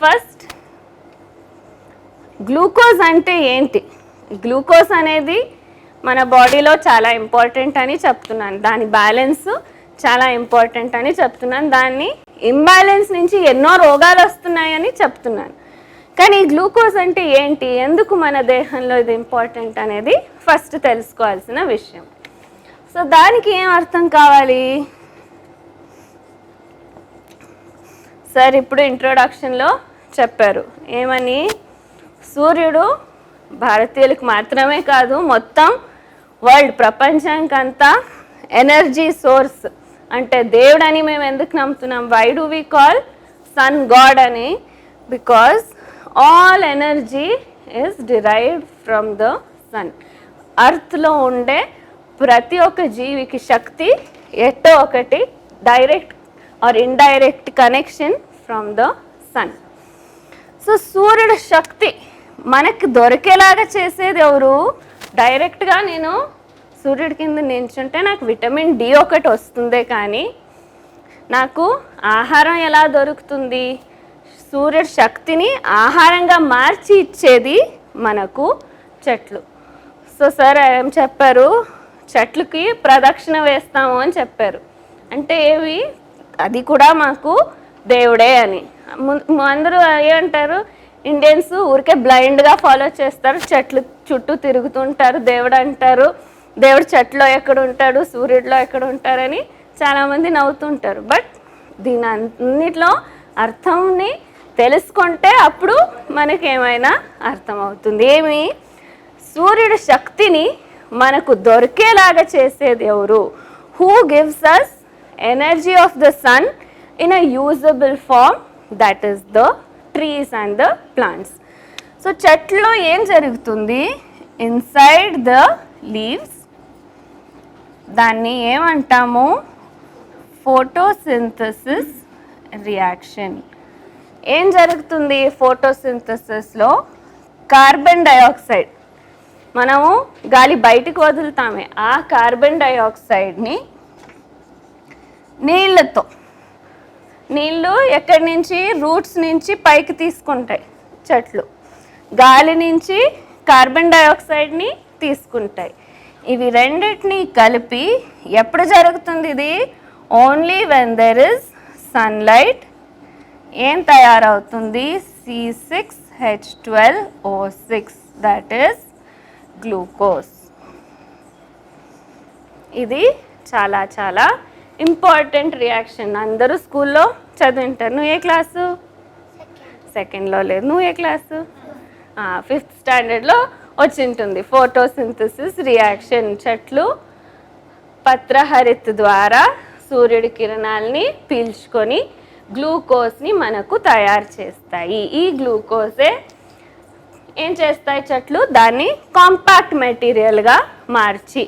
First? Glucose అంటే ఏంటి? Glucose అనేది మన బాడీలో చాలా ఇంపార్టెంట్ అని చెప్తున్నాను. దాని బ్యాలెన్స్ చాలా ఇంపార్టెంట్ అని చెప్తున్నాను. దాన్ని ఇంబ్యాలెన్స్ నుంచి ఎన్నో రోగాలు వస్తున్నాయని చెప్తున్నాను. కానీ గ్లూకోజ్ అంటే ఏంటి? ఎందుకు మన దేహంలో ఇది ఇంపార్టెంట్ అనేది ఫస్ట్ తెలుసుకోవాల్సిన విషయం. సో దానికి ఏం అర్థం కావాలి? సార్ ఇప్పుడు ఇంట్రొడక్షన్లో చెప్పారు. ఏమని? సూర్యుడు భారతీయులకు మాత్రమే కాదు మొత్తం వరల్డ్ ప్రపంచానికంతా ఎనర్జీ సోర్స్. అంటే దేవుడని మేము ఎందుకు నమ్ముతున్నాం? Why do we call sun god అని? Because all energy is derived from the sun అర్త్లో ఉండే ప్రతి ఒక్క జీవికి శక్తి ఎట్టో ఒకటి direct or indirect connection from the sun so సూర్యుడు శక్తి మనకి దొరికేలాగా చేసేది ఎవరు? డైరెక్ట్గా నేను సూర్యుడి కింద నించుంటే నాకు విటమిన్ డి ఒకటి వస్తుందే కానీ నాకు ఆహారం ఎలా దొరుకుతుంది? సూర్యుడి శక్తిని ఆహారంగా మార్చి ఇచ్చేది మనకు చెట్లు. సో సార్ ఏం చెప్పారు? చెట్లకి ప్రదక్షిణ వేస్తాము అని చెప్పారు. అంటే ఏవి? అది కూడా మాకు దేవుడే అని. అందరూ ఏమంటారు ఇండియన్స్ ఊరికే బ్లైండ్గా ఫాలో చేస్తారు. చెట్లు చుట్టూ తిరుగుతుంటారు. దేవుడు అంటారు. దేవుడు చెట్లో ఎక్కడ ఉంటాడు? సూర్యుడిలో ఎక్కడ ఉంటారని చాలామంది నవ్వుతుంటారు. బట్ దీని అన్నిట్లో అర్థంని తెలుసుకుంటే అప్పుడు మనకి ఏమైనా అర్థమవుతుంది. ఏమి? సూర్యుడి శక్తిని మనకు దొరికేలాగా చేసేది ఎవరు? Who gives us energy of the sun in a usable form that is the trees and the plants so చెట్లో ఏం జరుగుతుంది? ఇన్సైడ్ ద లీవ్స్ దాన్ని ఏమంటాము? ఫోటోసింథసిస్ రియాక్షన్ ఏం జరుగుతుంది ఫోటోసింథసిస్లో కార్బన్ డైఆక్సైడ్ మనము గాలి బయటికి వదులుతామే. ఆ కార్బన్ డయాక్సైడ్ని నీళ్ళతో నీళ్ళు ఎక్కడి నుంచి రూట్స్ నుంచి పైకి తీసుకుంటాయి చెట్లు. గాలి నుంచి కార్బన్ డైఆక్సైడ్ని తీసుకుంటాయి. ఇవి రెండింటినీ కలిపి ఎప్పుడు జరుగుతుంది ఇది? Only when there is sunlight ఏం తయారవుతుంది? C six H twelve O six that is glucose ఇది చాలా చాలా ఇంపార్టెంట్ రియాక్షన్. అందరూ స్కూల్లో చదివింటారు. నువ్వు ఏ క్లాసు? సెకండ్లో లేదు. నువ్వు ఏ క్లాసు? ఫిఫ్త్ స్టాండర్డ్లో వచ్చింటుంది. ఫోటోసింథసిస్ రియాక్షన్ చెట్లు పత్రహరిత్ ద్వారా సూర్యుడి కిరణాలని పీల్చుకొని గ్లూకోజ్ని మనకు తయారు చేస్తాయి. ఈ గ్లూకోజే ఏం చేస్తాయి చెట్లు? దాన్ని కాంపాక్ట్ మెటీరియల్గా మార్చి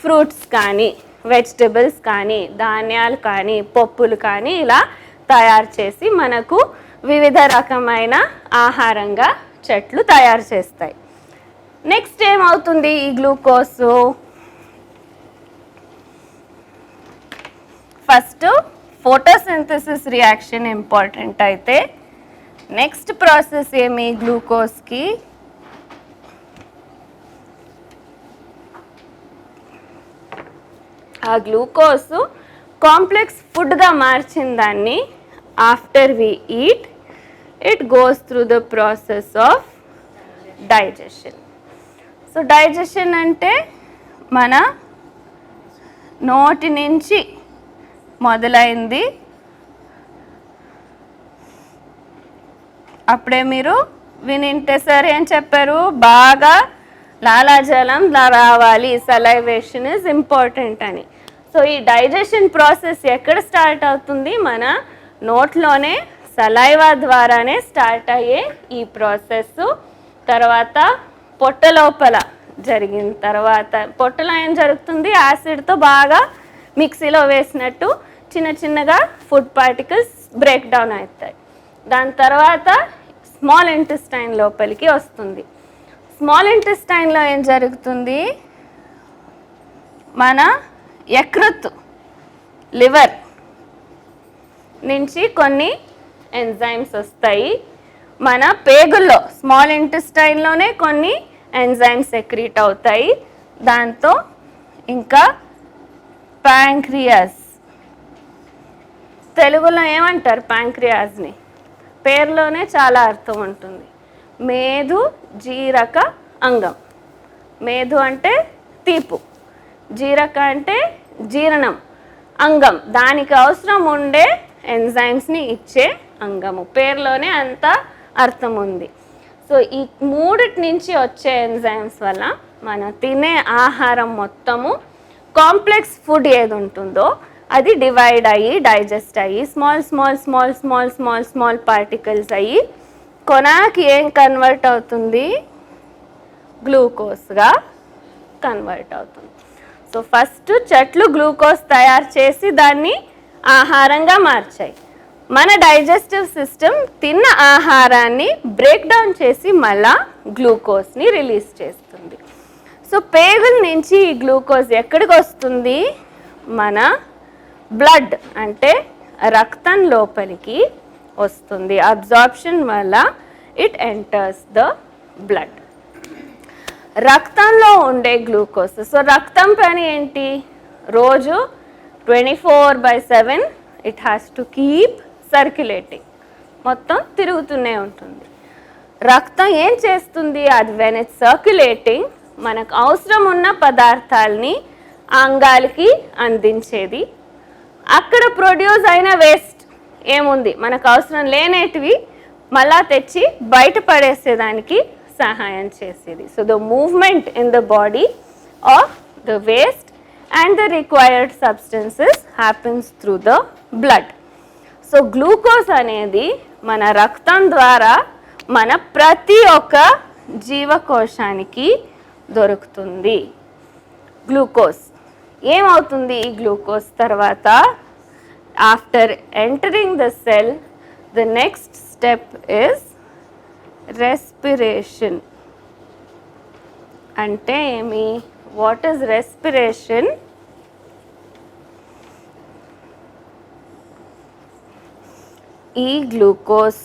ఫ్రూట్స్ కానీ వెజిటబుల్స్ కానీ ధాన్యాలు కానీ పప్పులు కానీ ఇలా తయారు చేసి మనకు వివిధ రకమైన ఆహారంగా చెట్లు తయారు చేస్తాయి. నెక్స్ట్ ఏమవుతుంది ఈ glucose? First photosynthesis reaction important అయితే. నెక్స్ట్ ప్రాసెస్ ఏమి గ్లూకోజ్కి? ఆ గ్లూకోజ్ కాంప్లెక్స్ ఫుడ్గా మార్చిన దాన్ని after we eat it goes through the process of digestion. So digestion అంటే మన నోటి నుంచి మొదలైంది. అప్పుడే మీరు వినింటే సరే అని చెప్పారు. బాగా లాలాజలం రావాలి. సలైవేషన్ ఇస్ ఇంపార్టెంట్ అని. సో ఈ డైజెషన్ ప్రాసెస్ ఎక్కడ స్టార్ట్ అవుతుంది? మన నోట్లోనే సలైవా ద్వారానే స్టార్ట్ అయ్యే ఈ ప్రాసెస్. తర్వాత పొట్ట లోపల జరిగిన తర్వాత పొట్టలో ఏం జరుగుతుంది. యాసిడ్తో బాగా మిక్సీలో వేసినట్టు చిన్న చిన్నగా ఫుడ్ పార్టికల్స్ బ్రేక్ డౌన్ అవుతాయి. దాని తర్వాత స్మాల్ ఇంటెస్టైన్ లోపలికి వస్తుంది. స్మాల్ ఇంటెస్టైన్లో ఏం జరుగుతుంది? మన యకృత్ లివర్ నుంచి కొన్ని ఎంజైమ్స్ వస్తాయి. మన పేగుల్లో స్మాల్ ఇంటెస్టైన్లోనే కొన్ని ఎంజైమ్స్ సెక్రీట్ అవుతాయి. దాంతో ఇంకా ప్యాంక్రియాస్. తెలుగులో ఏమంటారు ప్యాంక్రియాస్ని? పేరులోనే చాలా అర్థం ఉంటుంది. మేధు జీరక అంగం. మేధు అంటే తీపు. జీరక అంటే జీర్ణం అంగం. దానికి అవసరం ఉండే ఎంజైమ్స్ని ఇచ్చే అంగము. పేర్లోనే అంత అర్థం ఉంది. సో ఈ మూడిటి నుంచి వచ్చే ఎంజైమ్స్ వల్ల మనం తినే ఆహారం మొత్తము కాంప్లెక్స్ ఫుడ్ ఏది ఉంటుందో అది డివైడ్ అయ్యి డైజెస్ట్ అయ్యి small small small small small small particles అయ్యి కొనాకి ఏం కన్వర్ట్ అవుతుంది? గ్లూకోజ్గా కన్వర్ట్ అవుతుంది. సో ఫస్ట్ చెట్లు గ్లూకోజ్ తయారు చేసి దాన్ని ఆహారంగా మార్చాయి. మన డైజెస్టివ్ సిస్టమ్ తిన్న ఆహారాన్ని బ్రేక్ డౌన్ చేసి మళ్ళా గ్లూకోజ్ని రిలీజ్ చేస్తుంది. సో పేగుల నుంచి ఈ గ్లూకోజ్ ఎక్కడికి వస్తుంది? మన బ్లడ్ అంటే రక్తం లోపలికి వస్తుంది. అబ్జార్ప్షన్ వల్ల ఇట్ ఎంటర్స్ ద బ్లడ్ రక్తంలో ఉండే గ్లూకోజ్. సో రక్తం పని ఏంటి? రోజు twenty four by seven it has to keep circulating మొత్తం తిరుగుతూనే ఉంటుంది. రక్తం ఏం చేస్తుంది? అది వెన్ ఇట్ సర్క్యులేటింగ్ మనకు అవసరం ఉన్న పదార్థాలని అంగాలకి అందించేది. అక్కడ ప్రొడ్యూస్ అయిన వేస్ట్ ఏముంది? మనకు అవసరం లేనేటివి మళ్ళా తెచ్చి బయట పడేసేదానికి సహాయం చేసేది. So the movement in the body of the waste and the required substances happens through the blood so glucose అనేది మన రక్తం ద్వారా మన ప్రతి ఒక్క జీవకోశానికి దొరుకుతుంది. గ్లూకోజ్ ఏమవుతుంది ఈ గ్లూకోజ్ తర్వాత? After entering the cell the next step is respiration. అంటే ఏమి? What is respiration? ఈ గ్లూకోజ్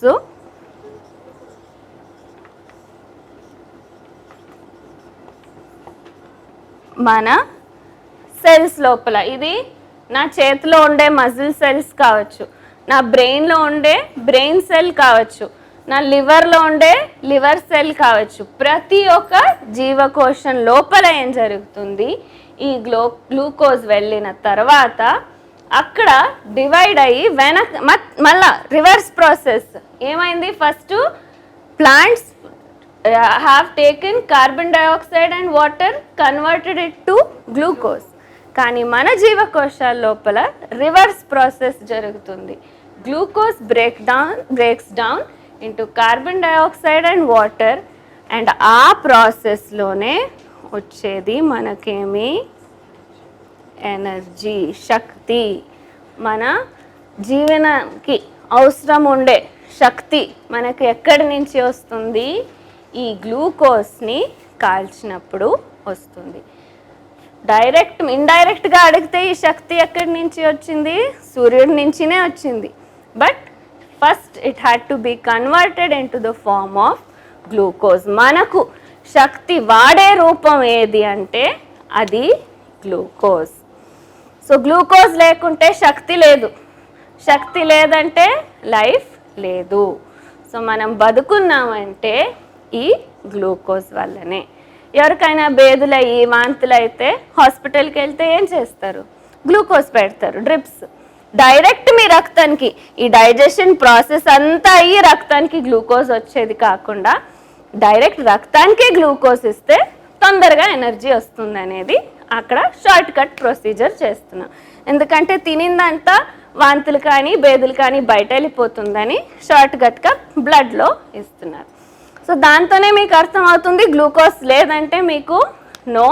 మన సెల్స్ లోపల. ఇది నా చేతిలో ఉండే మజిల్ సెల్స్ కావచ్చు నా బ్రెయిన్లో ఉండే బ్రెయిన్ సెల్ కావచ్చు. నా లివర్లో ఉండే లివర్ సెల్ కావచ్చు. ప్రతి ఒక్క జీవకోశం లోపల ఏం జరుగుతుంది? ఈ గ్లో గ్లూకోజ్ వెళ్ళిన తర్వాత అక్కడ డివైడ్ అయ్యి వెనక్ మళ్ళా రివర్స్ ప్రాసెస్. ఏమైంది? First plants have taken carbon dioxide and water converted it to glucose. కానీ మన జీవకోశాల లోపల రివర్స్ ప్రాసెస్ జరుగుతుంది. Glucose break down breaks down into carbon dioxide and water and ఆ ప్రాసెస్లోనే వచ్చేది మనకేమి? ఎనర్జీ శక్తి. మన జీవనానికి అవసరం ఉండే శక్తి మనకు ఎక్కడి నుంచి వస్తుంది? ఈ గ్లూకోజ్ని కాల్చినప్పుడు వస్తుంది. డైరెక్ట్ ఇండైరెక్ట్గా అడిగితే ఈ శక్తి ఎక్కడి నుంచి వచ్చింది? సూర్యుడి నుంచినే వచ్చింది. But first it had to be converted into the form of glucose మనకు శక్తి వాడే రూపం ఏది అంటే అది గ్లూకోజ్ సో గ్లూకోజ్ లేకుంటే శక్తి లేదు. శక్తి లేదంటే లైఫ్ లేదు. సో మనం బతుకున్నామంటే ఈ గ్లూకోజ్ వల్లనే. ఎవరికైనా బేదులయ్యి వాంతులు అయితే హాస్పిటల్కి వెళ్తే ఏం చేస్తారు? గ్లూకోజ్ పెడతారు డ్రిప్స్ డైరెక్ట్ మీ రక్తానికి ఈ డైజెషన్ ప్రాసెస్ అంతా అయ్యి రక్తానికి గ్లూకోజ్ వచ్చేది కాకుండా డైరెక్ట్ రక్తానికే గ్లూకోజ్ ఇస్తే తొందరగా ఎనర్జీ వస్తుంది అనేది అక్కడ షార్ట్ కట్ ప్రొసీజర్ చేస్తున్నాం. ఎందుకంటే తినిందంతా వాంతులు కానీ బేదులు కానీ బయట వెళ్ళిపోతుందని షార్ట్ కట్గా బ్లడ్లో ఇస్తున్నారు. సో దాంతోనే మీకు అర్థమవుతుంది గ్లూకోజ్ లేదంటే మీకు నో